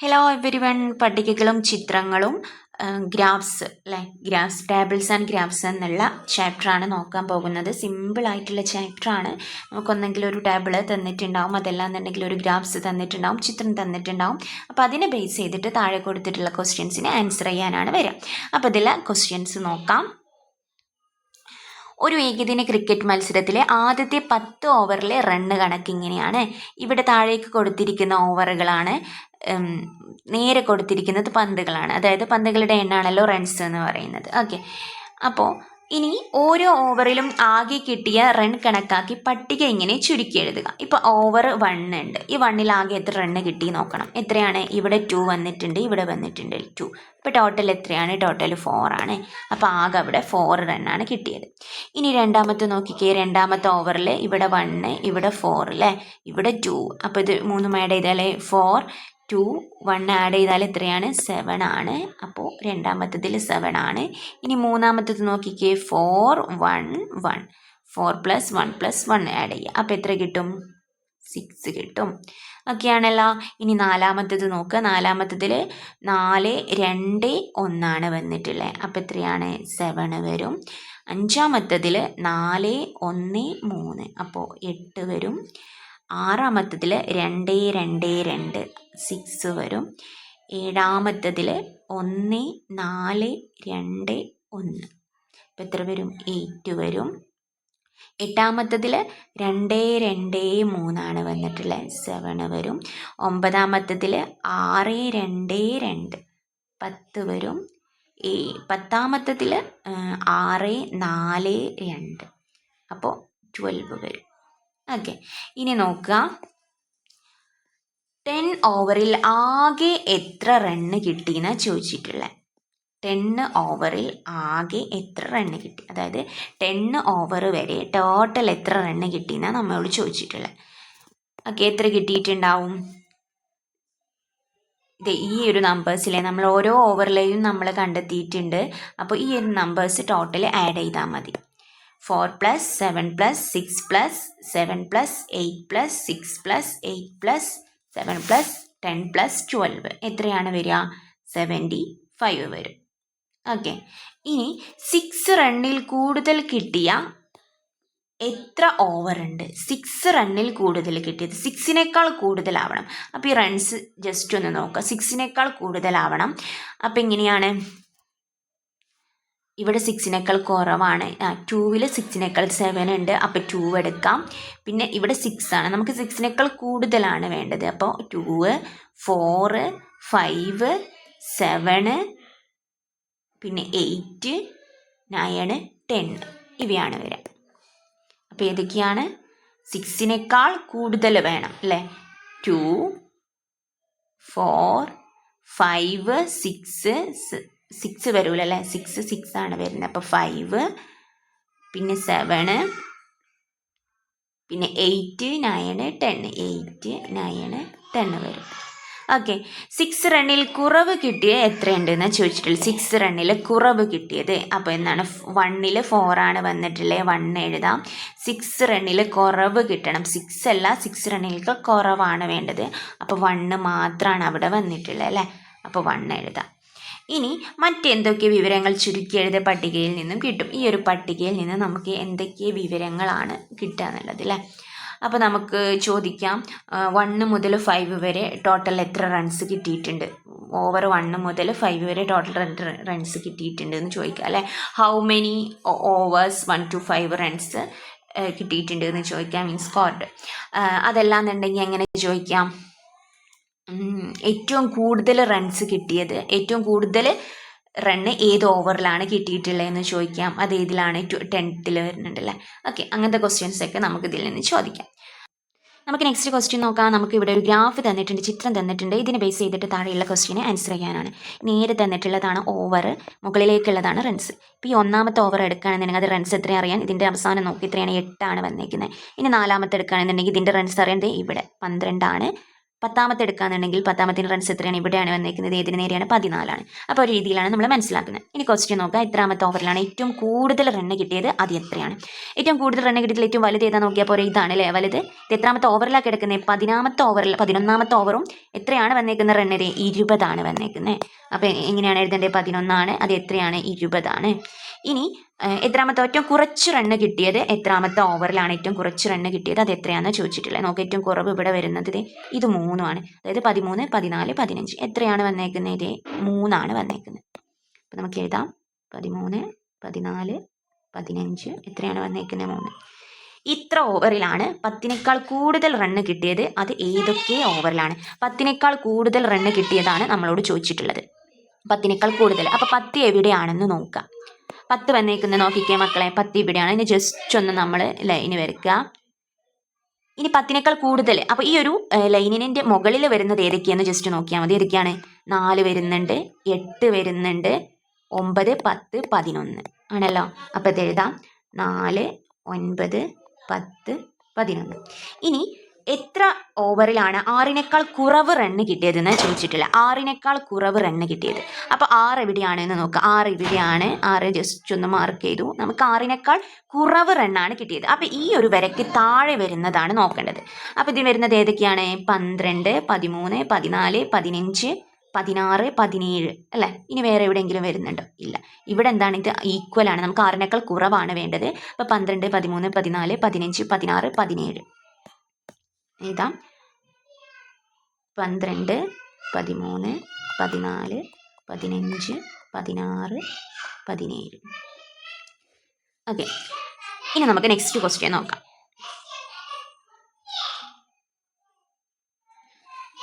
Hello every one പട്ടികകളും ചിത്രങ്ങളും graphs അല്ലേ? Graphs tables and graphs എന്നുള്ള ചാപ്റ്ററാണ് നോക്കാൻ പോകുന്നത്. സിമ്പിൾ ആയിട്ടുള്ള ചാപ്റ്ററാണ് നമുക്കൊന്നെങ്കിലും ഒരു ടേബിൾ തന്നിട്ടുണ്ടാവും. അതല്ല എന്നുണ്ടെങ്കിൽ ഒരു ഗ്രാഫ്സ് തന്നിട്ടുണ്ടാവും. ചിത്രം തന്നിട്ടുണ്ടാവും. അപ്പോൾ അതിനെ ബേസ് ചെയ്തിട്ട് താഴെ കൊടുത്തിട്ടുള്ള ക്വസ്റ്റ്യൻസിന് ആൻസർ ചെയ്യാനാണ് വരിക. അപ്പോൾ ഇതിൽ ക്വസ്റ്റ്യൻസ് നോക്കാം. ഒരു ഏകദിന ക്രിക്കറ്റ് മത്സരത്തിലെ ആദ്യത്തെ പത്ത് ഓവറിലെ റണ്ണ് കണക്ക് ഇങ്ങനെയാണ്. ഇവിടെ താഴേക്ക് കൊടുത്തിരിക്കുന്ന ഓവറുകളാണ് നേരെ കൊടുത്തിരിക്കുന്നത് പന്തുകളാണ്. അതായത് പന്തുകളുടെ എണ്ണാണല്ലോ റൺസ് എന്ന് പറയുന്നത്. ഓക്കെ അപ്പോൾ ഇനി ഓരോ ഓവറിലും ആകെ കിട്ടിയ റൺ കണക്കാക്കി പട്ടിക ഇങ്ങനെ ചുരുക്കി എഴുതുക. ഇപ്പോൾ ഓവർ വൺ ഉണ്ട്. ഈ വണ്ണിൽ ആകെ എത്ര റണ്ണ് കിട്ടി നോക്കണം. എത്രയാണ്? ഇവിടെ ടു വന്നിട്ടുണ്ട് ഇവിടെ വന്നിട്ടുണ്ട് ടു ഇപ്പോൾ ടോട്ടൽ എത്രയാണ്? ടോട്ടൽ ഫോർ ആണ്. അപ്പോൾ ആകെ അവിടെ ഫോർ ആണ് കിട്ടിയത്. ഇനി രണ്ടാമത്തെ നോക്കിക്കേ. രണ്ടാമത്തെ ഓവറിൽ ഇവിടെ വണ്ണ് ഇവിടെ ഫോർ അല്ലേ ഇവിടെ ടു അപ്പോൾ ഇത് മൂന്നുമയുടെ ഇതല്ലേ ഫോർ ടു വൺ ആഡ് ചെയ്താൽ എത്രയാണ്? സെവൻ ആണ്. അപ്പോൾ രണ്ടാമത്തതിൽ സെവൻ ആണ്. ഇനി മൂന്നാമത്തത് നോക്കിക്കേ. Four one one four plus one plus one add ചെയ്യുക. അപ്പോൾ എത്ര കിട്ടും? സിക്സ് കിട്ടും. ഒക്കെയാണല്ലോ. ഇനി നാലാമത്തത് നോക്കുക. നാലാമത്തതിൽ നാല് രണ്ട് ഒന്നാണ് വന്നിട്ടുള്ളത് അപ്പോൾ എത്രയാണ്? സെവൻ വരും. അഞ്ചാമത്തതിൽ നാല് ഒന്ന് മൂന്ന്. അപ്പോൾ എട്ട് വരും. ആറാമത്തതിൽ രണ്ട് രണ്ട് രണ്ട് സിക്സ് വരും. ഏഴാമത്തതിൽ ഒന്ന് നാല് രണ്ട് ഒന്ന്. ഇപ്പം എത്ര വരും? എയ്റ്റ് വരും. എട്ടാമത്തതിൽ രണ്ട് രണ്ട് മൂന്നാണ് വന്നിട്ടുള്ളത് സെവൻ വരും. ഒമ്പതാമത്തതിൽ ആറ് രണ്ട് രണ്ട് പത്ത് വരും. ഈ പത്താമത്തതിൽ ആറ് നാല് രണ്ട്. അപ്പോൾ ട്വൽവ് വരും. ഓക്കെ ഇനി നോക്കുക ടെൻ ഓവറിൽ ആകെ എത്ര റണ്ണ് കിട്ടിയെന്ന് ചോദിച്ചിട്ടുള്ളത് ടെന്ന് ഓവറിൽ ആകെ എത്ര റണ്ണ് കിട്ടി? അതായത് ടെന്ന് ഓവർ വരെ ടോട്ടൽ എത്ര റണ്ണ് കിട്ടിയെന്നാണ് നമ്മളോട് ചോദിച്ചിട്ടുള്ളത് ഓക്കെ എത്ര കിട്ടിയിട്ടുണ്ടാവും? ഇത് ഈ ഒരു നമ്പേഴ്സിലെ നമ്മൾ ഓരോ ഓവറിലെയും നമ്മൾ കണ്ടെത്തിയിട്ടുണ്ട്. അപ്പോൾ ഈ ഒരു നമ്പേഴ്സ് ടോട്ടൽ ആഡ് ചെയ്താൽ മതി. Four plus seven plus six plus seven plus eight plus six plus eight plus seven plus ten plus twelve. എത്രയാണ് വരിക? സെവന്റി ഫൈവ് വരും. ഓക്കെ. ഇനി സിക്സ് റണ്ണിൽ കൂടുതൽ കിട്ടിയ എത്ര ഓവർ ഉണ്ട്? സിക്സ് റണ്ണിൽ കൂടുതൽ കിട്ടിയത് സിക്സിനേക്കാൾ കൂടുതലാവണം. അപ്പോൾ ഈ റൺസ് ജസ്റ്റ് ഒന്ന് നോക്കുക സിക്സിനേക്കാൾ കൂടുതലാവണം. അപ്പോൾ എങ്ങനെയാണ്? ഇവിടെ സിക്സിനേക്കാൾ കുറവാണ്. ആ ടൂവിൽ സിക്സിനേക്കാൾ സെവൻ ഉണ്ട്. അപ്പോൾ ടൂ എടുക്കാം. പിന്നെ ഇവിടെ സിക്സ് ആണ്. നമുക്ക് സിക്സിനേക്കാൾ കൂടുതലാണ് വേണ്ടത്. അപ്പോൾ ടൂ ഫോറ് ഫൈവ് സെവന് പിന്നെ എയ്റ്റ് നയന് ടെൻ ഇവയാണ് വരിക. അപ്പോൾ ഏതൊക്കെയാണ്? സിക്സിനേക്കാൾ കൂടുതൽ വേണം അല്ലേ? Two four five six six വരൂല അല്ലേ സിക്സ് സിക്സ് ആണ് വരുന്നത്. അപ്പോൾ ഫൈവ് പിന്നെ സെവന് പിന്നെ eight nine ten eight nine ten വരും. ഓക്കെ സിക്സ് റണ്ണിൽ കുറവ് കിട്ടിയത് എത്രയുണ്ടെന്ന് ചോദിച്ചിട്ടുള്ളത് സിക്സ് റണ്ണിൽ കുറവ് കിട്ടിയത്. അപ്പോൾ എന്താണ്? വണ്ണിൽ ഫോറാണ് വന്നിട്ടുള്ളത് വൺ എഴുതാം. സിക്സ് റണ്ണിൽ കുറവ് കിട്ടണം. സിക്സ് അല്ല സിക്സ് റണ്ണിലേക്ക് കുറവാണ് വേണ്ടത്. അപ്പോൾ വണ്ണ് മാത്രമാണ് അവിടെ വന്നിട്ടുള്ളത് അല്ലേ? അപ്പോൾ വൺ എഴുതാം. ഇനി മറ്റെന്തൊക്കെ വിവരങ്ങൾ ചുരുക്കിയെഴുതിയ പട്ടികയിൽ നിന്നും കിട്ടും? ഈ ഒരു പട്ടികയിൽ നിന്ന് നമുക്ക് എന്തൊക്കെ വിവരങ്ങളാണ് കിട്ടുക എന്നുള്ളത് അല്ലേ? അപ്പോൾ നമുക്ക് ചോദിക്കാം. വണ്ണ് മുതൽ ഫൈവ് വരെ ടോട്ടൽ എത്ര റൺസ് കിട്ടിയിട്ടുണ്ട്? ഓവർ വണ്ണ് മുതൽ ഫൈവ് വരെ ടോട്ടൽ റൺസ് കിട്ടിയിട്ടുണ്ട് എന്ന് ചോദിക്കാം അല്ലേ? How many overs one two five runs കിട്ടിയിട്ടുണ്ട് എന്ന് ചോദിക്കാം മീൻസ് സ്കോർഡ് അതെല്ലാം എന്നുണ്ടെങ്കിൽ എങ്ങനെ ചോദിക്കാം? ഏറ്റവും കൂടുതൽ റൺസ് കിട്ടിയത് ഏറ്റവും കൂടുതൽ റണ്ണ് ഏത് ഓവറിലാണ് കിട്ടിയിട്ടുള്ളതെന്ന് ചോദിക്കാം. അത് ഏതിലാണ് ടെൻത്തിൽ വരുന്നുണ്ടല്ലേ ഓക്കെ അങ്ങനത്തെ ക്വസ്റ്റ്യൻസ് ഒക്കെ നമുക്ക് ഇതിൽ നിന്ന് ചോദിക്കാം. നമുക്ക് നെക്സ്റ്റ് ക്വസ്റ്റ്യൻ നോക്കാം. നമുക്ക് ഇവിടെ ഒരു ഗ്രാഫ് തന്നിട്ടുണ്ട് ചിത്രം തന്നിട്ടുണ്ട്. ഇതിനെ ബേസ് ചെയ്തിട്ട് താഴെയുള്ള ക്വസ്റ്റ്യനെ ആൻസർ ചെയ്യാനാണ്. നേരെ തന്നിട്ടുള്ളതാണ് ഓവർ മുകളിലേക്കുള്ളതാണ് റൺസ് ഇപ്പോൾ ഈ ഒന്നാമത്തെ ഓവർ എടുക്കുകയാണെന്നുണ്ടെങ്കിൽ അത് റൺസ് എത്രയാണ് അറിയാൻ? ഇതിന്റെ അവസാനം നോക്കി ഇത്രയാണ് എട്ടാണ് വന്നേക്കുന്നത് ഇനി നാലാമത്തെ എടുക്കുകയാണെന്നുണ്ടെങ്കിൽ ഇതിന്റെ റൺസ് അറിയേണ്ടത് ഇവിടെ പന്ത്രണ്ടാണ്. പത്താമത്തെ എടുക്കുകയാണെന്നുണ്ടെങ്കിൽ പത്താമത്തിന് റൺസ് എത്രയാണ്? ഇവിടെയാണ് വന്നിരിക്കുന്നത്. ഏതിന് നേരെയാണ്? പതിനാലാണ്. അപ്പോൾ ഒരു രീതിയിലാണ് നമ്മൾ മനസ്സിലാക്കുന്നത്. ഇനി ക്വസ്റ്റ്യൻ നോക്കുക എത്രാമത്തെ ഓവറിലാണ് ഏറ്റവും കൂടുതൽ റണ്ണ് കിട്ടിയത്? അത് എത്രയാണ്? ഏറ്റവും കൂടുതൽ റണ്ണ് കിട്ടിയതിൽ ഏറ്റവും വലുത് ഏതാ? നോക്കിയാൽ പോലെ ഇതാണ് അല്ലേ? വലുത്. എത്രാമത്തെ ഓവറിലാണ് കിടക്കുന്നത് പതിനാമത്തെ ഓവറിൽ പതിനൊന്നാമത്തെ ഓവറും എത്രയാണ് വന്നേക്കുന്ന? റണ്ണ് ഇരുപതാണ് വന്നേക്കുന്നത് അപ്പോൾ എങ്ങനെയാണ് എഴുതേണ്ടത് പതിനൊന്നാണ്. അത് എത്രയാണ്? ഇരുപതാണ്. ഇനി എത്രാമത്തെ ഏറ്റവും കുറച്ച് റണ്ണ് കിട്ടിയത് എത്രാമത്തെ ഓവറിലാണ് ഏറ്റവും കുറച്ച് റണ്ണ് കിട്ടിയത് അത് എത്രയാണെന്ന് ചോദിച്ചിട്ടുള്ളത് നോക്ക് ഏറ്റവും കുറവ് ഇവിടെ വരുന്നത് ഇതേ ഇത് മൂന്നുമാണ്. അതായത് പതിമൂന്ന് പതിനാല് പതിനഞ്ച്. എത്രയാണ് വന്നേക്കുന്നത് ഇത് മൂന്നാണ് വന്നേക്കുന്നത് അപ്പം നമുക്ക് എഴുതാം. പതിമൂന്ന് പതിനാല് പതിനഞ്ച്. എത്രയാണ് വന്നേക്കുന്നത് മൂന്ന്. ഇത്ര ഓവറിലാണ് പത്തിനേക്കാൾ കൂടുതൽ റണ്ണ് കിട്ടിയത് അത് ഏതൊക്കെ ഓവറിലാണ് പത്തിനേക്കാൾ കൂടുതൽ റണ്ണ് കിട്ടിയതാണ് നമ്മളോട് ചോദിച്ചിട്ടുള്ളത്. പത്തിനേക്കാൾ കൂടുതൽ. അപ്പോൾ പത്ത് എവിടെയാണെന്ന് നോക്കാം. പത്ത് വന്നേക്കുന്നത് നോക്കിക്കേ മക്കളെ. പത്ത് ഇവിടെയാണ്. ഇനി ജസ്റ്റ് ഒന്ന് നമ്മൾ ലൈന് വരയ്ക്കുക. ഇനി പത്തിനേക്കാൾ കൂടുതൽ അപ്പോൾ ഈ ഒരു ലൈനിന്റെ മുകളിൽ വരുന്നത് ഏതൊക്കെയാണെന്ന് ജസ്റ്റ് നോക്കിയാൽ മതി. ഏതൊക്കെയാണ്? നാല് വരുന്നുണ്ട് എട്ട് വരുന്നുണ്ട് ഒമ്പത് പത്ത് പതിനൊന്ന്. ആണല്ലോ? അപ്പോൾ ഇത് എഴുതാം. നാല് ഒൻപത് പത്ത് പതിനൊന്ന്. ഇനി എത്ര ഓവറിലാണ് ആറിനേക്കാൾ കുറവ് റണ്ണ് കിട്ടിയതെന്ന് ചോദിച്ചിട്ടില്ല. ആറിനേക്കാൾ കുറവ് റണ്ണ് കിട്ടിയത്. അപ്പോൾ ആറ് എവിടെയാണ് എന്ന് നോക്കുക ആറ് ഇവിടെയാണ്. ആറ് ജസ്റ്റ് ഒന്ന് മാർക്ക് ചെയ്തു. നമുക്ക് ആറിനേക്കാൾ കുറവ് റണ്ണാണ് കിട്ടിയത്. അപ്പോൾ ഈ ഒരു വരയ്ക്ക് താഴെ വരുന്നതാണ് നോക്കേണ്ടത്. അപ്പോൾ ഇതിന് വരുന്നത് ഏതൊക്കെയാണ്? പന്ത്രണ്ട് പതിമൂന്ന് പതിനാല് പതിനഞ്ച് പതിനാറ് പതിനേഴ് അല്ലേ? ഇനി വേറെ എവിടെയെങ്കിലും വരുന്നുണ്ടോ? ഇല്ല. ഇവിടെ എന്താണ്? ഇത് ഈക്വൽ ആണ്. നമുക്ക് ആറിനേക്കാൾ കുറവാണ് വേണ്ടത്. അപ്പോൾ പന്ത്രണ്ട് പതിമൂന്ന് പതിനാല് പതിനഞ്ച് പതിനാറ് പതിനേഴ്. എഴുതാം പന്ത്രണ്ട് പതിമൂന്ന് പതിനാല് പതിനഞ്ച് പതിനാറ് പതിനേഴ്. ഓക്കെ ഇനി നമുക്ക് നെക്സ്റ്റ് ക്വസ്റ്റ്യൻ നോക്കാം.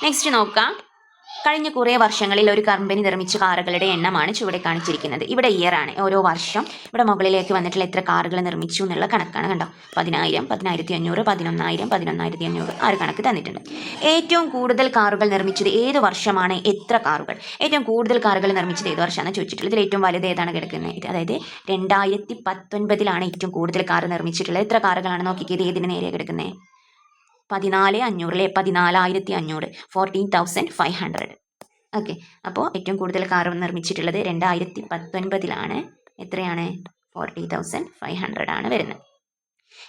നെക്സ്റ്റ് നോക്കാം. കഴിഞ്ഞ കുറേ വർഷങ്ങളിൽ ഒരു കമ്പനി നിർമ്മിച്ച കാറുകളുടെ എണ്ണമാണ് ചുവടെ കാണിച്ചിരിക്കുന്നത്. ഇവിടെ ഇയർ ആണ്. ഓരോ വർഷം ഇവിടെ മുകളിലേക്ക് വന്നിട്ടുള്ള എത്ര കാറുകൾ നിർമ്മിച്ചു എന്നുള്ള കണക്കാണ് കണ്ടോ? പതിനായിരം പതിനായിരത്തി അഞ്ഞൂറ് പതിനൊന്നായിരം പതിനൊന്നായിരത്തി അഞ്ഞൂറ് ആ ഒരു കണക്ക് തന്നിട്ടുണ്ട്. ഏറ്റവും കൂടുതൽ കാറുകൾ നിർമ്മിച്ചത് ഏത് വർഷമാണ്? എത്ര കാറുകൾ? ഏറ്റവും കൂടുതൽ കാറുകൾ നിർമ്മിച്ചത് ഏത് വർഷമാണ് ചോദിച്ചിട്ടുള്ളത്. ഇതിൽ ഏറ്റവും വലുത് ഏതാണ് കിടക്കുന്നത്? അതായത് രണ്ടായിരത്തി പത്തൊൻപതിലാണ് ഏറ്റവും കൂടുതൽ കാർ നിർമ്മിച്ചിട്ടുള്ളത്. എത്ര കാറുകളാണ് നോക്കിയത് ഏതിന് നേരെ കിടക്കുന്നത്? പതിനാല് അഞ്ഞൂറിലെ പതിനാലായിരത്തി അഞ്ഞൂറ് fourteen thousand five hundred okay അപ്പോൾ ഏറ്റവും കൂടുതൽ കാർ നിർമ്മിച്ചിട്ടുള്ളത് രണ്ടായിരത്തി പത്തൊൻപതിലാണ് എത്രയാണ്? ഫോർട്ടി തൗസൻഡ് ഫൈവ് ഹൺഡ്രഡ് ആണ് വരുന്നത്.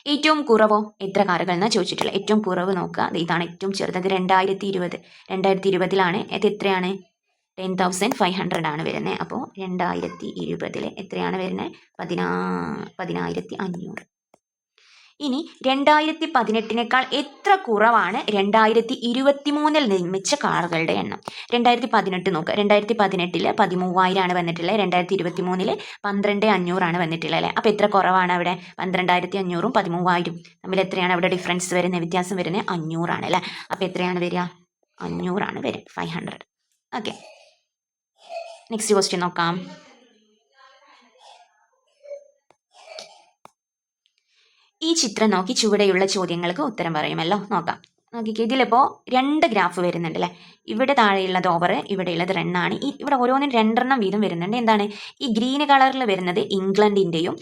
ഏറ്റവും കുറവോ? എത്ര കാറുകൾ എന്നാണ് ചോദിച്ചിട്ടുള്ളത്. ഏറ്റവും കുറവ് നോക്കുക. ഇതാണ് ഏറ്റവും ചെറുത്. അത് രണ്ടായിരത്തി ഇരുപത് രണ്ടായിരത്തി ഇരുപതിലാണ് ഇത് എത്രയാണ്? ടെൻ തൗസൻഡ് ഫൈവ് ഹൺഡ്രഡ് ആണ് വരുന്നത്. അപ്പോൾ രണ്ടായിരത്തി ഇരുപതിൽ എത്രയാണ് വരുന്നത്? പതിനാ പതിനായിരത്തി അഞ്ഞൂറ് ഇനി രണ്ടായിരത്തി പതിനെട്ടിനേക്കാൾ എത്ര കുറവാണ് രണ്ടായിരത്തി ഇരുപത്തി മൂന്നിൽ നിർമ്മിച്ച കാറുകളുടെ എണ്ണം? രണ്ടായിരത്തി പതിനെട്ട് നോക്കുക രണ്ടായിരത്തി പതിനെട്ടിൽ പതിമൂവായിരമാണ് വന്നിട്ടുള്ളത് രണ്ടായിരത്തി ഇരുപത്തി മൂന്നിൽ പന്ത്രണ്ട് അഞ്ഞൂറാണ് വന്നിട്ടുള്ളത് അല്ലേ? അപ്പോൾ എത്ര കുറവാണ് അവിടെ? പന്ത്രണ്ടായിരത്തി അഞ്ഞൂറും പതിമൂവായിരം. തമ്മിൽ എത്രയാണ് അവിടെ ഡിഫറൻസ് വരുന്നത്? വ്യത്യാസം വരുന്നത് അഞ്ഞൂറാണ് അല്ലേ? അപ്പോൾ എത്രയാണ് വരിക? അഞ്ഞൂറാണ് വരിക. Five hundred okay next question നോക്കാം. ഈ ചിത്രം നോക്കി ചുവടെയുള്ള ചോദ്യങ്ങൾക്ക് ഉത്തരം പറയുമല്ലോ. നോക്കാം. നോക്കിക്കേ ഇതിലിപ്പോൾ രണ്ട് ഗ്രാഫ് വരുന്നുണ്ട് അല്ലേ? ഇവിടെ താഴെയുള്ളത് ഓവർ ഇവിടെയുള്ളത് റണ്ണാണ് ഈ ഇവിടെ ഓരോന്നിനും രണ്ടെണ്ണം വീതം വരുന്നുണ്ട്. എന്താണ്? ഈ ഗ്രീൻ കളറിൽ വരുന്നത് ഇംഗ്ലണ്ടിന്റെയും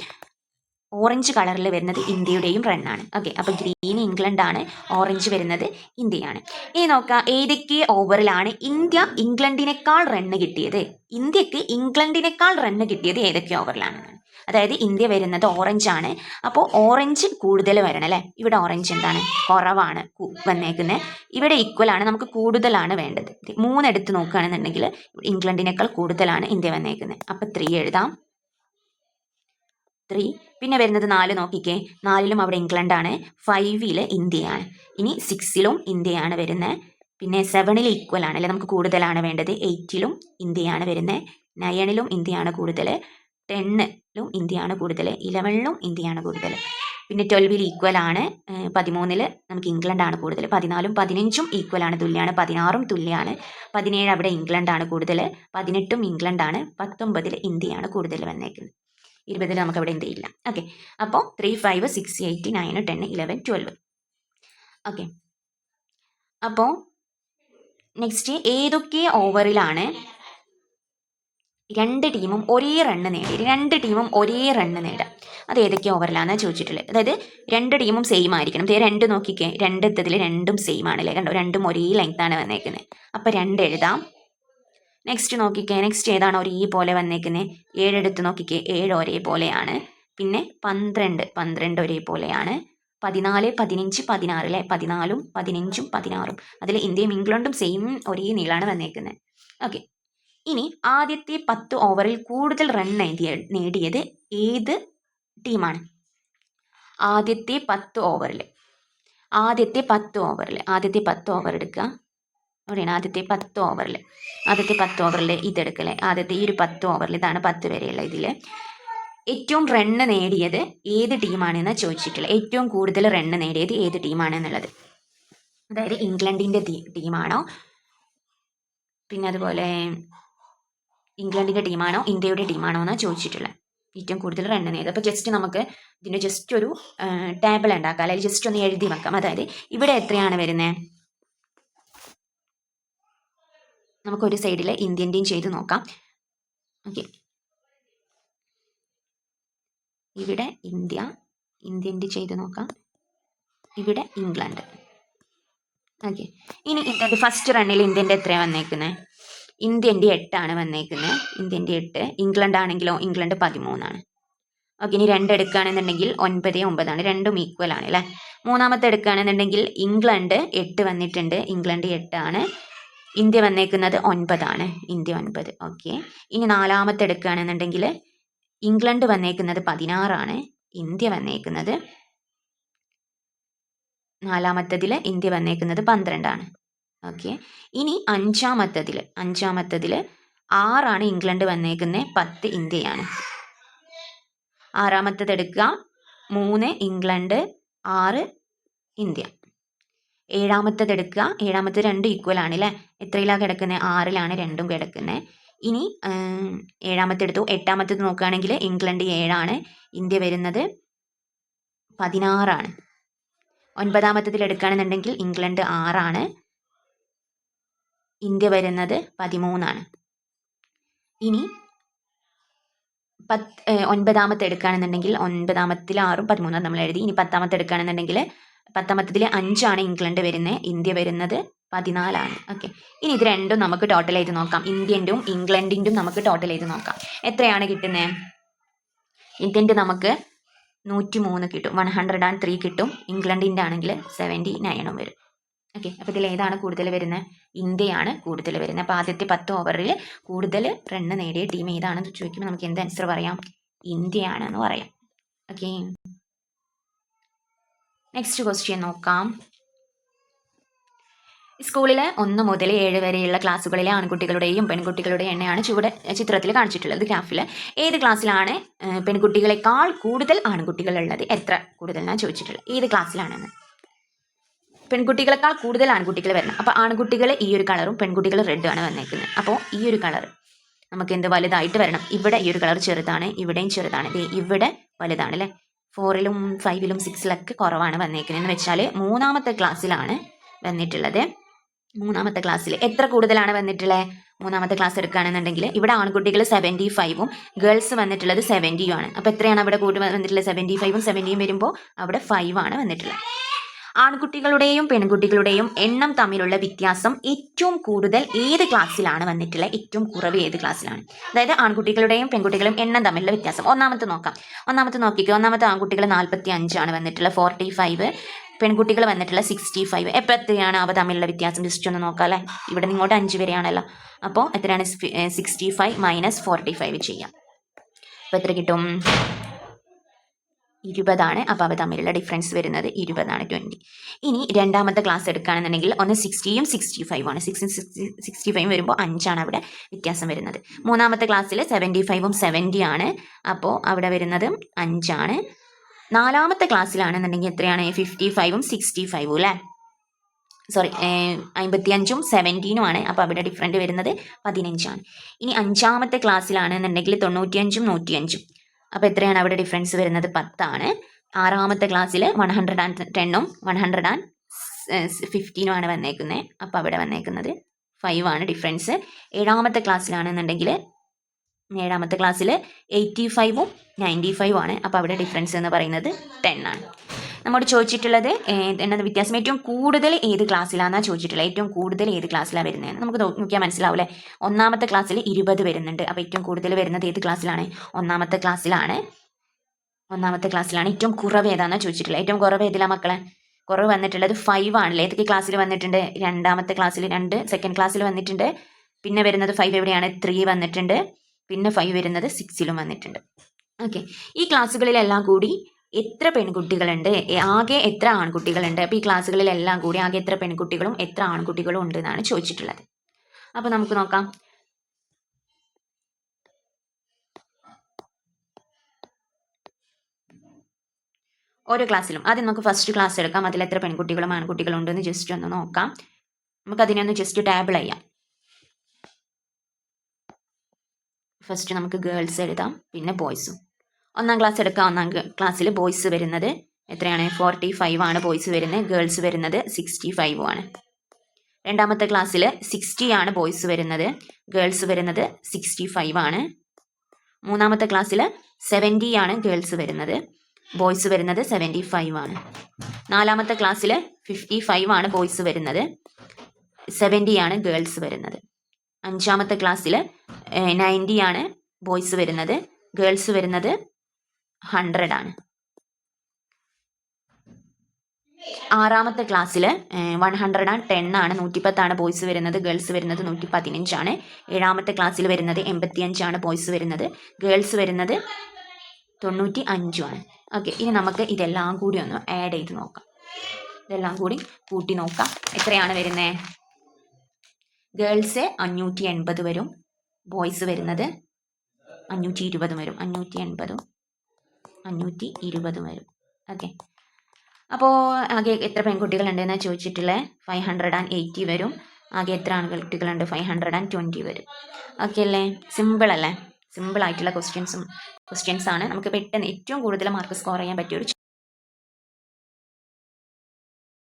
ഓറഞ്ച് കളറിൽ വരുന്നത് ഇന്ത്യയുടെയും റണ്ണാണ് ഓക്കെ അപ്പോൾ ഗ്രീൻ ഇംഗ്ലണ്ടാണ് ഓറഞ്ച് വരുന്നത് ഇന്ത്യയാണ്. ഇനി നോക്കാം ഏതൊക്കെ ഓവറിലാണ് ഇന്ത്യ ഇംഗ്ലണ്ടിനേക്കാൾ റണ്ണ് കിട്ടിയത്? ഇന്ത്യയ്ക്ക് ഇംഗ്ലണ്ടിനേക്കാൾ റണ്ണ് കിട്ടിയത് ഏതൊക്കെ ഓവറിലാണ് അതായത് ഇന്ത്യ വരുന്നത് ഓറഞ്ച് ആണ്. അപ്പോൾ ഓറഞ്ച് കൂടുതൽ വരണം അല്ലേ? ഇവിടെ ഓറഞ്ച് എന്താണ്? കുറവാണ് വന്നേക്കുന്നത് ഇവിടെ ഈക്വൽ ആണ് നമുക്ക് കൂടുതലാണ് വേണ്ടത്. മൂന്നെടുത്ത് നോക്കുകയാണെന്നുണ്ടെങ്കിൽ ഇംഗ്ലണ്ടിനേക്കാൾ കൂടുതലാണ് ഇന്ത്യ വന്നേക്കുന്നത് അപ്പോൾ ത്രീ എഴുതാം. ത്രീ പിന്നെ വരുന്നത് നാല് നോക്കിക്കേ. നാലിലും അവിടെ ഇംഗ്ലണ്ടാണ്. ഫൈവിൽ ഇന്ത്യയാണ്. ഇനി സിക്സിലും ഇന്ത്യയാണ് വരുന്നത് പിന്നെ സെവനിൽ ഈക്വൽ ആണ്. അല്ലെ? നമുക്ക് കൂടുതലാണ് വേണ്ടത്. എയ്റ്റിലും ഇന്ത്യയാണ് വരുന്നത് നയണിലും ഇന്ത്യയാണ് കൂടുതൽ. ടെന്നിലും ഇന്ത്യയാണ് കൂടുതൽ. ഇലവനിലും ഇന്ത്യയാണ് കൂടുതൽ. പിന്നെ ട്വൽവിൽ ഈക്വൽ ആണ്. പതിമൂന്നിൽ നമുക്ക് ഇംഗ്ലണ്ടാണ് കൂടുതൽ. പതിനാലും പതിനഞ്ചും ഈക്വൽ ആണ്. തുല്യമാണ് പതിനാറും തുല്യമാണ് പതിനേഴ് അവിടെ ഇംഗ്ലണ്ടാണ് കൂടുതൽ. പതിനെട്ടും ഇംഗ്ലണ്ടാണ്. പത്തൊമ്പതിൽ ഇന്ത്യയാണ് കൂടുതൽ വന്നേക്കുന്നത്. ഇരുപതിൽ നമുക്ക് അവിടെ എന്ത് ചെയ്യില്ല. ഓക്കെ അപ്പോൾ three five six eight nine ten eleven twelve okay അപ്പോൾ നെക്സ്റ്റ് ഏതൊക്കെ ഓവറിലാണ് രണ്ട് ടീമും ഒരേ റണ്ണ് നേടി. രണ്ട് ടീമും ഒരേ റണ്ണ് നേടാം. അത് ഏതൊക്കെ ഓവറിലാണെന്ന് ചോദിച്ചിട്ടുള്ളത്. അതായത് രണ്ട് ടീമും സെയിം ആയിരിക്കണം. ദേ രണ്ട് നോക്കിക്കേ. രണ്ട് എത്തതിൽ രണ്ടും സെയിം ആണല്ലേ. കണ്ടോ? രണ്ടും ഒരേ ലെങ്ത്താണ് വന്നേക്കുന്നത് അപ്പം രണ്ട് എഴുതാം. നെക്സ്റ്റ് നോക്കിക്കേ നെക്സ്റ്റ് ഏതാണ് ഒരു ഈ പോലെ വന്നേക്കുന്നത് ഏഴെടുത്ത് നോക്കിക്കേ ഏഴ് ഒരേപോലെയാണ് പിന്നെ പന്ത്രണ്ട് പന്ത്രണ്ട് ഒരേപോലെയാണ് പതിനാല് പതിനഞ്ച് പതിനാറ് അല്ലേ? പതിനാലും പതിനഞ്ചും പതിനാറും. അതിൽ ഇന്ത്യയും ഇംഗ്ലണ്ടും സെയിം ഒരേ നീളാണ് വന്നേക്കുന്നത് ഓക്കെ ഇനി ആദ്യത്തെ പത്ത് ഓവറിൽ കൂടുതൽ റൺ നേടിയ നേടിയത് ഏത് ടീമാണ് ആദ്യത്തെ പത്ത് ഓവറിൽ ആദ്യത്തെ പത്ത് ഓവറിൽ ആദ്യത്തെ പത്ത് ഓവർ എടുക്കുക. എവിടെയാണ് ആദ്യത്തെ പത്ത് ഓവറിൽ ആദ്യത്തെ പത്ത് ഓവറിൽ ഇതെടുക്കല്ലേ? ആദ്യത്തെ ഈ ഒരു പത്ത് ഓവറിൽ ഇതാണ് പത്ത് വരെയുള്ള ഇതിൽ ഏറ്റവും റണ്ണ് നേടിയത് ഏത് ടീമാണെന്ന് ചോദിച്ചിട്ടുള്ളത് ഏറ്റവും കൂടുതൽ റണ്ണ് നേടിയത് ഏത് ടീമാണ് എന്നുള്ളത്. അതായത് ഇംഗ്ലണ്ടിന്റെ ടീമാണോ പിന്നെ അതുപോലെ ഇംഗ്ലണ്ടിന്റെ ടീമാണോ ഇന്ത്യയുടെ ടീമാണോ എന്നാണ് ചോദിച്ചിട്ടുള്ളത് ഏറ്റവും കൂടുതൽ റണ്ണ് നേടിയത്. അപ്പോൾ ജസ്റ്റ് നമുക്ക് ഇതിന്റെ ജസ്റ്റ് ഒരു ടേബിൾ ഉണ്ടാക്കാം. അല്ലെങ്കിൽ ജസ്റ്റ് ഒന്ന് എഴുതി വെക്കാം. അതായത് ഇവിടെ എത്രയാണ് വരുന്നത് നമുക്കൊരു സൈഡിൽ ഇന്ത്യന്റെയും ചെയ്ത് നോക്കാം. ഓക്കെ ഇവിടെ ഇന്ത്യ ഇന്ത്യന്റെ ചെയ്ത് നോക്കാം. ഇവിടെ ഇംഗ്ലണ്ട്. ഓക്കെ ഇനി ഇന്ത്യന്റെ ഫസ്റ്റ് റണ്ണിൽ ഇന്ത്യന്റെ എത്രയാണ് വന്നേക്കുന്നത് ഇന്ത്യന്റെ എട്ടാണ് വന്നേക്കുന്നത് ഇന്ത്യന്റെ എട്ട്. ഇംഗ്ലണ്ട് ആണെങ്കിലോ? ഇംഗ്ലണ്ട് പതിമൂന്നാണ്. ഓക്കെ ഇനി രണ്ട് എടുക്കുകയാണെന്നുണ്ടെങ്കിൽ ഒൻപത് ഒമ്പതാണ്. രണ്ടും ഈക്വൽ ആണ് അല്ലേ? മൂന്നാമത്തെ എടുക്കുകയാണെന്നുണ്ടെങ്കിൽ ഇംഗ്ലണ്ട് എട്ട് വന്നിട്ടുണ്ട്. ഇംഗ്ലണ്ട് എട്ടാണ്. ഇന്ത്യ വന്നേക്കുന്നത് ഒൻപതാണ്. ഇന്ത്യ ഒൻപത്. ഓക്കെ. ഇനി നാലാമത്തെ എടുക്കുകയാണെന്നുണ്ടെങ്കിൽ ഇംഗ്ലണ്ട് വന്നേക്കുന്നത് പതിനാറാണ്. ഇന്ത്യ വന്നേക്കുന്നത് നാലാമത്തതിൽ ഇന്ത്യ വന്നേക്കുന്നത് പന്ത്രണ്ടാണ്. ഓക്കെ. ഇനി അഞ്ചാമത്തതിൽ അഞ്ചാമത്തതിൽ ആറാണ് ഇംഗ്ലണ്ട് വന്നേക്കുന്നത് പത്ത് ഇന്ത്യയാണ്. ആറാമത്തത് എടുക്കുക മൂന്ന് ഇംഗ്ലണ്ട് ആറ് ഇന്ത്യ. ഏഴാമത്തത് എടുക്കുക. ഏഴാമത്തെ രണ്ട് ഈക്വൽ ആണ് അല്ലേ എത്രയിലാണ് കിടക്കുന്നത് ആറിലാണ് രണ്ടും കിടക്കുന്നത് ഇനി ഏഴാമത്തെ എടുത്തു. എട്ടാമത്തേത് നോക്കുകയാണെങ്കിൽ ഇംഗ്ലണ്ട് ഏഴാണ്. ഇന്ത്യ വരുന്നത് പതിനാറാണ്. ഒൻപതാമത്തതിൽ എടുക്കുകയാണെന്നുണ്ടെങ്കിൽ ഇംഗ്ലണ്ട് ആറാണ്. ഇന്ത്യ വരുന്നത് പതിമൂന്നാണ്. ഇനി പത്ത് ഒൻപതാമത്തെ എടുക്കുകയാണെന്നുണ്ടെങ്കിൽ ഒൻപതാമത്തിൽ ആറും പതിമൂന്നും നമ്മൾ എഴുതി. ഇനി പത്താമത്തെ എടുക്കുകയാണെന്നുണ്ടെങ്കിൽ പത്താമത്തതിൽ അഞ്ചാണ് ഇംഗ്ലണ്ട് വരുന്നത് ഇന്ത്യ വരുന്നത് പതിനാലാണ്. ഓക്കെ ഇനി ഇത് രണ്ടും നമുക്ക് ടോട്ടൽ ചെയ്ത് നോക്കാം. ഇന്ത്യന്റെയും ഇംഗ്ലണ്ടിന്റെയും നമുക്ക് ടോട്ടൽ ചെയ്ത് നോക്കാം. എത്രയാണ് കിട്ടുന്നത് ഇന്ത്യന്റെ നമുക്ക് നൂറ്റി മൂന്ന് കിട്ടും. വൺ ഹൺഡ്രഡ് ആൻഡ് ത്രീ കിട്ടും. ഇംഗ്ലണ്ടിന്റെ ആണെങ്കിൽ സെവന്റി നയനും വരും. ഓക്കെ അപ്പോൾ ഇതിൽ ഏതാണ് കൂടുതൽ വരുന്നത് ഇന്ത്യയാണ് കൂടുതൽ വരുന്നത് അപ്പോൾ ആദ്യത്തെ പത്ത് ഓവറിൽ കൂടുതൽ റണ്ണ് നേടിയ ടീം ഏതാണെന്ന് ചോദിക്കുമ്പോൾ നമുക്ക് എന്ത് ആൻസർ പറയാം? ഇന്ത്യയാണെന്ന് പറയാം. ഓക്കെ നെക്സ്റ്റ് ക്വസ്റ്റ്യൻ നോക്കാം. സ്കൂളിലെ ഒന്ന് മുതൽ ഏഴ് വരെയുള്ള ക്ലാസ്സുകളിലെ ആൺകുട്ടികളുടെയും പെൺകുട്ടികളുടെയും എണ്ണയാണ് ചുവടെ ചിത്രത്തിൽ കാണിച്ചിട്ടുള്ളത്. ഗ്രാഫിൽ ഏത് ക്ലാസ്സിലാണ് പെൺകുട്ടികളെക്കാൾ കൂടുതൽ ആൺകുട്ടികളുള്ളത്? എത്ര കൂടുതൽ ഞാൻ ചോദിച്ചിട്ടുള്ളത്. ഏത് ക്ലാസ്സിലാണെന്ന് പെൺകുട്ടികളെക്കാൾ കൂടുതൽ ആൺകുട്ടികൾ വരണം. അപ്പോൾ ആൺകുട്ടികൾ ഈ ഒരു കളറും പെൺകുട്ടികൾ റെഡ് ആണ് വന്നേക്കുന്നത്. അപ്പോൾ ഈ ഒരു കളർ നമുക്ക് എന്ത് വലുതായിട്ട് വരണം. ഇവിടെ ഈ ഒരു കളർ ചെറുതാണ് ഇവിടെയും ചെറുതാണ്. ഇവിടെ വലുതാണ് അല്ലേ? ഫോറിലും ഫൈവിലും സിക്സിലൊക്കെ കുറവാണ് വന്നേക്കുന്നത് എന്ന് വെച്ചാൽ മൂന്നാമത്തെ ക്ലാസ്സിലാണ് വന്നിട്ടുള്ളത്. മൂന്നാമത്തെ ക്ലാസ്സിൽ എത്ര കൂടുതലാണ് വന്നിട്ടുള്ളത് മൂന്നാമത്തെ ക്ലാസ് എടുക്കുകയാണെന്നുണ്ടെങ്കിൽ ഇവിടെ ആൺകുട്ടികൾ സെവന്റി ഫൈവും ഗേൾസ് വന്നിട്ടുള്ളത് സെവന്റിയും ആണ് അപ്പോൾ എത്രയാണ് അവിടെ കൂടുതൽ വന്നിട്ടുള്ളത്? സെവന്റി ഫൈവും സെവന്റിയും വരുമ്പോൾ അവിടെ ഫൈവ് ആണ് വന്നിട്ടുള്ളത്. ആൺകുട്ടികളുടെയും പെൺകുട്ടികളുടെയും എണ്ണം തമ്മിലുള്ള വ്യത്യാസം ഏറ്റവും കൂടുതൽ ഏത് ക്ലാസ്സിലാണ് വന്നിട്ടുള്ളത് ഏറ്റവും കുറവ് ഏത് ക്ലാസ്സിലാണ്? അതായത് ആൺകുട്ടികളുടെയും പെൺകുട്ടികളും എണ്ണം തമ്മിലുള്ള വ്യത്യാസം. ഒന്നാമത്തെ നോക്കാം. ഒന്നാമത്തെ നോക്കിക്കോ. ഒന്നാമത്തെ ആൺകുട്ടികൾ നാൽപ്പത്തി അഞ്ചാണ് വന്നിട്ടുള്ളത് ഫോർട്ടി ഫൈവ് പെൺകുട്ടികൾ വന്നിട്ടുള്ള സിക്സ്റ്റി ഫൈവ് എപ്പോൾ എത്രയാണ് അവ തമ്മിലുള്ള വ്യത്യാസം? ജസ്റ്റ് ഒന്ന് നോക്കാം അല്ലേ? ഇവിടെ ഇങ്ങോട്ട് അഞ്ച് വരെയാണല്ലോ. അപ്പോൾ എത്രയാണ്? Sixty five minus forty five ചെയ്യാം. അപ്പോൾ എത്ര കിട്ടും? ഇരുപതാണ്. അപ്പോൾ അവ തമ്മിലുള്ള ഡിഫറൻസ് വരുന്നത് ഇരുപതാണ് ട്വന്റി ഇനി രണ്ടാമത്തെ ക്ലാസ് എടുക്കുകയാണെന്നുണ്ടെങ്കിൽ ഒന്ന് സിക്സ്റ്റിയും സിക്സ്റ്റി ഫൈവ് ആണ് സിക്സ് സിക്സ്റ്റി ഫൈവ് വരുമ്പോൾ അഞ്ചാണ് അവിടെ വ്യത്യാസം വരുന്നത്. മൂന്നാമത്തെ ക്ലാസ്സിൽ സെവന്റി ഫൈവും സെവന്റി ആണ്. അപ്പോൾ അവിടെ വരുന്നത് അഞ്ചാണ്. നാലാമത്തെ ക്ലാസ്സിലാണെന്നുണ്ടെങ്കിൽ എത്രയാണ്? ഫിഫ്റ്റി ഫൈവും സിക്സ്റ്റി ഫൈവും അല്ലേ? സോറി അമ്പത്തി അഞ്ചും സെവന്റീനും ആണ്. അപ്പോൾ അവിടെ ഡിഫറന്റ് വരുന്നത് പതിനഞ്ചാണ്. ഇനി അഞ്ചാമത്തെ ക്ലാസ്സിലാണെന്നുണ്ടെങ്കിൽ തൊണ്ണൂറ്റിയഞ്ചും നൂറ്റിയഞ്ചും. അപ്പോൾ എത്രയാണ് അവിടെ ഡിഫറൻസ് വരുന്നത്? പത്താണ്. ആറാമത്തെ ക്ലാസ്സിൽ വൺ ഹൺഡ്രഡ് ആൻഡ് ടെണ്ണും വൺ ഹൺഡ്രഡ് ആൻഡ് ഫിഫ്റ്റീനും ആണ് വന്നേക്കുന്നത് അപ്പോൾ അവിടെ വന്നേക്കുന്നത് ഫൈവ് ആണ് ഡിഫറൻസ് ഏഴാമത്തെ ക്ലാസ്സിലാണെന്നുണ്ടെങ്കിൽ ഏഴാമത്തെ ക്ലാസ്സിൽ എയ്റ്റി ഫൈവും നയന്റി ഫൈവും ആണ്. അപ്പോൾ അവിടെ ഡിഫറൻസ് എന്ന് പറയുന്നത് ടെൻ ആണ്. നമ്മോട് ചോദിച്ചിട്ടുള്ളത് എന്നത് വ്യത്യാസം? ഏറ്റവും കൂടുതൽ ഏത് ക്ലാസ്സിലാണെന്നാണ് ചോദിച്ചിട്ടുള്ളത്? ഏറ്റവും കൂടുതൽ ഏത് ക്ലാസ്സിലാണ് വരുന്നത് നമുക്ക് നോക്കിയാൽ മനസ്സിലാവില്ലേ ഒന്നാമത്തെ ക്ലാസ്സിൽ ഇരുപത് വരുന്നുണ്ട്. അപ്പോൾ ഏറ്റവും കൂടുതൽ വരുന്നത് ഏത് ക്ലാസ്സിലാണ്? ഒന്നാമത്തെ ക്ലാസ്സിലാണ്. ഒന്നാമത്തെ ക്ലാസ്സിലാണ് ഏറ്റവും കുറവ് ഏതാണെന്നാണ് ചോദിച്ചിട്ടുള്ളത്? ഏറ്റവും കുറവ് ഏതിലാ മക്കളെ? കുറവ് വന്നിട്ടുള്ളത് ഫൈവ് ആണല്ലേ? ഏതൊക്കെ ക്ലാസ്സിൽ വന്നിട്ടുണ്ട്? രണ്ടാമത്തെ ക്ലാസ്സിൽ രണ്ട് സെക്കൻഡ് ക്ലാസ്സിൽ വന്നിട്ടുണ്ട്. പിന്നെ വരുന്നത് ഫൈവ് എവിടെയാണ്? ത്രീ വന്നിട്ടുണ്ട്. പിന്നെ ഫൈവ് വരുന്നത് സിക്സിലും വന്നിട്ടുണ്ട്. ഓക്കെ ഈ ക്ലാസ്സുകളിലെല്ലാം കൂടി എത്ര പെൺകുട്ടികളുണ്ട്? ആകെ എത്ര ആൺകുട്ടികളുണ്ട്? അപ്പോൾ ഈ ക്ലാസ്സുകളിലെല്ലാം കൂടി ആകെ എത്ര പെൺകുട്ടികളും എത്ര ആൺകുട്ടികളും ഉണ്ട് എന്നാണ് ചോദിച്ചിട്ടുള്ളത്. അപ്പോൾ നമുക്ക് നോക്കാം. ഓരോ ക്ലാസ്സിലും. ആദ്യം നമുക്ക് ഫസ്റ്റ് ക്ലാസ് എടുക്കാം. അതിൽ എത്ര പെൺകുട്ടികളും ആൺകുട്ടികളും ഉണ്ടെന്ന് ജസ്റ്റ് ഒന്ന് നോക്കാം. നമുക്ക് അതിനെ ഒന്ന് ജസ്റ്റ് ടേബിൾ ചെയ്യാം. ഫസ്റ്റ് നമുക്ക് ഗേൾസ് എഴുതാം. പിന്നെ ബോയ്സും ഒന്നാം ക്ലാസ് എടുക്കാം. ഒന്നാം ക്ലാസ്സിൽ ബോയ്സ് വരുന്നത് എത്രയാണ്? ഫോർട്ടി ഫൈവ് ആണ് ബോയ്സ് വരുന്നത്. ഗേൾസ് വരുന്നത് സിക്സ്റ്റി ഫൈവ് ആണ്. രണ്ടാമത്തെ ക്ലാസ്സിൽ സിക്സ്റ്റി ആണ് ബോയ്സ് വരുന്നത്. ഗേൾസ് വരുന്നത് സിക്സ്റ്റി ഫൈവ് ആണ്. മൂന്നാമത്തെ ക്ലാസ്സിൽ സെവന്റി ആണ് ഗേൾസ് വരുന്നത്. ബോയ്സ് വരുന്നത് സെവന്റി ഫൈവ് ആണ്. നാലാമത്തെ ക്ലാസ്സിൽ ഫിഫ്റ്റി ഫൈവ് ആണ് ബോയ്സ് വരുന്നത്. സെവന്റി ആണ് ഗേൾസ് വരുന്നത്. അഞ്ചാമത്തെ ക്ലാസ്സിൽ നയന്റി ആണ് ബോയ്സ് വരുന്നത്. ഗേൾസ് വരുന്നത് ഹൺഡ്രഡ് ആണ് ആറാമത്തെ ക്ലാസ്സിൽ വൺ ഹൺഡ്രഡ് ആണ് ടെൻ ആണ് നൂറ്റിപ്പത്താണ് ബോയ്സ് വരുന്നത് ഗേൾസ് വരുന്നത് നൂറ്റി പതിനഞ്ചാണ് ഏഴാമത്തെ ക്ലാസ്സിൽ വരുന്നത് എൺപത്തിയഞ്ചാണ് ബോയ്സ് വരുന്നത് ഗേൾസ് വരുന്നത് തൊണ്ണൂറ്റി ആണ് ഓക്കെ ഇനി നമുക്ക് ഇതെല്ലാം കൂടി ഒന്ന് ആഡ് ചെയ്ത് നോക്കാം. ഇതെല്ലാം കൂടി കൂട്ടി നോക്കാം. എത്രയാണ് വരുന്നത് ഗേൾസ് അഞ്ഞൂറ്റി എൺപത് വരും ബോയ്സ് വരുന്നത് അഞ്ഞൂറ്റി ഇരുപതും വരും അഞ്ഞൂറ്റി എൺപതും അഞ്ഞൂറ്റി ഇരുപത് വരും. ഓക്കെ. അപ്പോൾ ആകെ എത്ര പെൺകുട്ടികളുണ്ടെന്ന് ചോദിച്ചിട്ടുള്ളത് ഫൈവ് ഹൺഡ്രഡ് ആൻഡ് എയ്റ്റി വരും. ആകെ എത്ര ആൺകുട്ടികളുണ്ട്? ഫൈവ് ഹൺഡ്രഡ് ആൻഡ് ട്വന്റി വരും. ഓക്കെ അല്ലേ? സിമ്പിൾ അല്ലേ സിമ്പിൾ ആയിട്ടുള്ള ക്വസ്റ്റ്യൻസും ക്വസ്റ്റ്യൻസ് ആണ് നമുക്ക് പെട്ടെന്ന് ഏറ്റവും കൂടുതൽ മാർക്ക് സ്കോർ ചെയ്യാൻ പറ്റിയ ഒരു